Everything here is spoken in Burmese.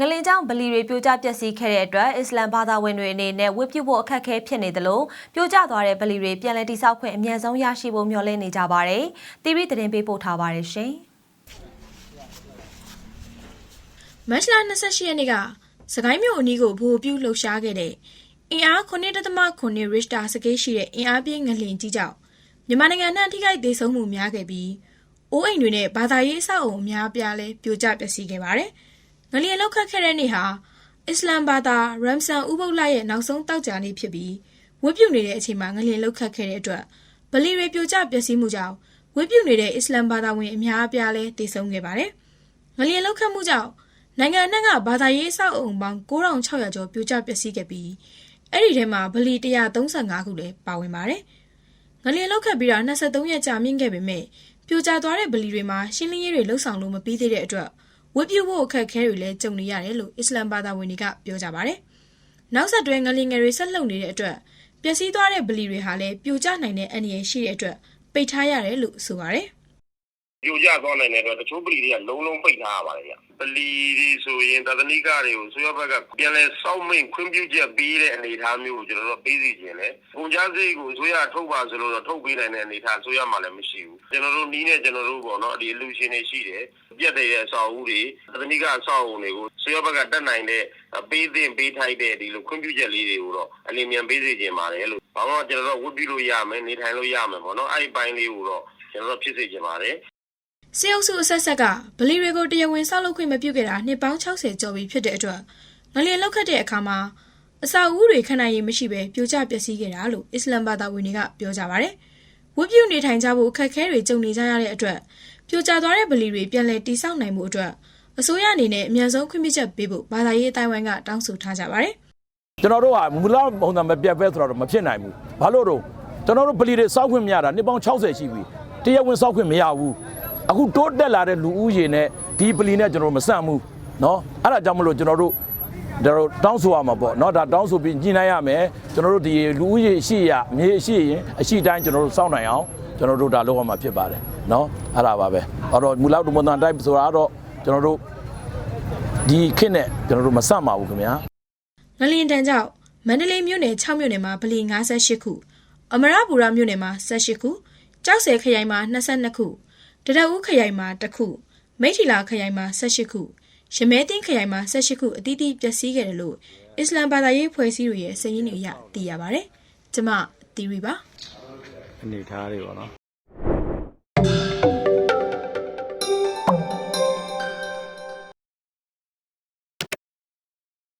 ငလင်ကြောင့်ဗလီတွေပြိုကျပျက်စီးခဲ့တဲ့အတွက်အစ္စလမ်ဘာသာဝင်တွေအနေနဲ့ဝတ်ပြုဖို့အခက်အခဲဖြစ်နေသလိုပြိုကျသွားတဲ့ဗလီတွေပြန်လည်တည်ဆောက်ခွင့်အမြန်ဆုံးရရှိဖို့မျှော်လင့်နေကြပါတယ်။တီဗီသတင်းပေးပို့ထားပါတယ်ရှင်။မတ်လ28ရက်နေ့ကစကိုင်းမြို့အနီးကိုဗိုလ်ပြုလှုပ်ရှားခဲ့တဲ့အင်အား9.9ရစ်တာစကေးရှိတဲ့အင်အားပြင်းငလျင်ကြီးကြောင့်မြန်မာနိုင်ငံနှံ့ထိခိုက်ဒေဆုံးမှုများခဲ့ပြီးအိုးအိမ်တွေနဲ့ဘာသာရေးအဆောက်အုံအများအပြားလည်းပြိုကျပျက်စီးခဲ့ပါတယ်။ ငလျင်လောက်ခတ်ခဲ့တဲ့နေ့ဟာအစ္စလမ်ဘာသာရမ်ဆန်ဥပုပ်လရဲ့နောက်ဆုံးတောက်ကြနေ့ဖြစ်ပြီးဝတ်ပြုနေတဲ့အချိန်မှာငလျင်လောက်ခတ်ခဲ့တဲ့အတွက်ဗလီတွေပြိုကျပျက်စီးမှုကြောင့်ဝတ်ပြုနေတဲ့အစ္စလမ်ဘာသာဝင်အများအပြားလည်းဒေဆုံးခဲ့ပါတယ်။ငလျင်လောက်ခတ်မှုကြောင့်နိုင်ငံအနှံ့ကဘာသာရေးအဆောက်အုံပေါင်း9600ကျော်ပြိုကျပျက်စီးခဲ့ပြီးအဲ့ဒီထဲမှာဗလီ135ခုလည်းပါဝင်ပါတယ်။ငလျင်လောက်ခတ်ပြီးတော့23ရက်ကြာမြင့်ခဲ့ပေမဲ့ပြိုကျသွားတဲ့ဗလီတွေမှာရှင်းလင်းရေးတွေလှုပ်ဆောင်လို့မပြီးသေးတဲ့အတွက် ဝတ်ပြုဖို့အခက်အခဲတွေလည်းကြုံနေရတယ်လို့အစ္စလမ်ဘာသာဝင်တွေကပြောကြပါတယ်။နောက်ဆက်တွဲငလျင်ငယ်တွေဆက်လှုပ်နေတဲ့အတွက်ပျက်စီးသွားတဲ့ဗလီတွေဟာလည်းပြိုကျနိုင်တဲ့အန္တရာယ်ရှိတဲ့အတွက်ပိတ်ထားရတယ်လို့ဆိုပါတယ်။ ပြိုကျသွားနိုင်တဲ့အတွက်တချို့ပလီတွေကလုံးလုံးပိတ်ထားရပါတယ်ဗျပလီတွေဆိုရင်သာသနိကတွေကိုဆိုရဘက်ကပြန်လဲစောက်မိန်ခွင့်ပြုချက်ပေးတဲ့အနေအထားမျိုးကိုကျွန်တော်တို့ပေးစီခြင်းလေပုံကြားစိတ်ကိုဆိုရထုတ်ပါဆိုလို့တော့ထုတ်ပေးနိုင်တဲ့အနေအထားဆိုရမှလည်းမရှိဘူးကျွန်တော်တို့နီးနေကျွန်တော်တို့ပေါ့နော်ဒီအလူရှင်တွေရှိတယ်ပြက်တဲ့အဆောက်အဦတွေသာသနိကအဆောက်အဦတွေကိုဆိုရဘက်ကတက်နိုင်တဲ့ပေးသင့်ပေးထိုက်တဲ့ဒီလိုခွင့်ပြုချက်လေးတွေကိုတော့အလင်းမြန်ပေးစီခြင်းပါတယ်လို့ဘာမှကျွန်တော်တို့ဝတ်ပြုလို့ရမယ်နေထိုင်လို့ရမယ်ပေါ့နော်အဲ့ဒီပိုင်းလေးကိုတော့ကျွန်တော်တို့ဖြစ်စေခြင်းပါတယ် စေအုပ်စုအဆက်ဆက်ကဗလီတွေကိုတရားဝင်ဆောက်လုပ်ခွင့်မပြုခဲ့တာနှစ်ပေါင်း60ကျော်ပြီဖြစ်တဲ့အတွက်ငလျင်လောက်ခတ်တဲ့အခါမှာအစာအုပ်တွေခဏရည်မရှိပဲပြိုကျပျက်စီးခဲ့တာလို့အစ္စလမ်ဘာသာဝင်တွေကပြောကြပါတယ်။ဝတ်ပြုနေထိုင်ကြဖို့အခက်အခဲတွေကြုံနေကြရတဲ့အတွက်ပြိုကျသွားတဲ့ဗလီတွေပြန်လည်တည်ဆောက်နိုင်မှုအတွက်အစိုးရအနေနဲ့အမြန်ဆုံးခွင့်ပြုချက်ပေးဖို့ဘာသာရေးအတိုင်းဝိုင်းကတောင်းဆိုထားကြပါတယ်။ကျွန်တော်တို့ကမူလပုံစံမပြတ်ပဲဆိုတော့မဖြစ်နိုင်ဘူးဘာလို့တော့ကျွန်တော်တို့ပလီတွေစောက်ခွင့်မရတာနှစ်ပေါင်း60ရှိပြီတရားဝင်စောက်ခွင့်မရဘူး အခုတိုးတက်လာတဲ့လူဦးရေနဲ့ဒီပလီနဲ့ကျွန်တော်တို့မဆန့်ဘူးเนาะအဲ့ဒါကြောင့်မလို့ကျွန်တော်တို့ဒါတော့တောင်းဆိုရမှာပေါ့เนาะဒါတောင်းဆိုပြီးညှိနှိုင်းရမယ်ကျွန်တော်တို့ဒီလူဦးရေရှိရမြေရှိရင်အရှိတိုင်းကျွန်တော်တို့စောင့်နိုင်အောင်ကျွန်တော်တို့ဒါလုပ်ရမှာဖြစ်ပါတယ်เนาะအဲ့ဒါပါပဲအဲ့တော့မူလပုံစံတိုင်းဆိုတာတော့ကျွန်တော်တို့ဒီခေတ်နဲ့ကျွန်တော်တို့မဆန့်ပါဘူးခင်ဗျာ ငလျင်တန်ကြောင့်မန္တလေးမြို့နယ်6မြို့နယ်မှာဗလီ58ခုအမရပူရမြို့နယ်မှာ18ခုကြောက်စဲခရိုင်မှာ22ခု တရဦးခရိုင်မှာ1ခုမိထီလာခရိုင်မှာ18ခုရမဲတင်းခရိုင်မှာ18ခုအသီးသီးပျက်စီးခဲ့တယ်လို့အစ္စလမ်ဘာသာရေးဖွဲ့စည်းတွေရဲ့စာရင်းတွေအရသိရပါဗျ။ကျမတီရီပါအနေထားတွေပေါ့နော်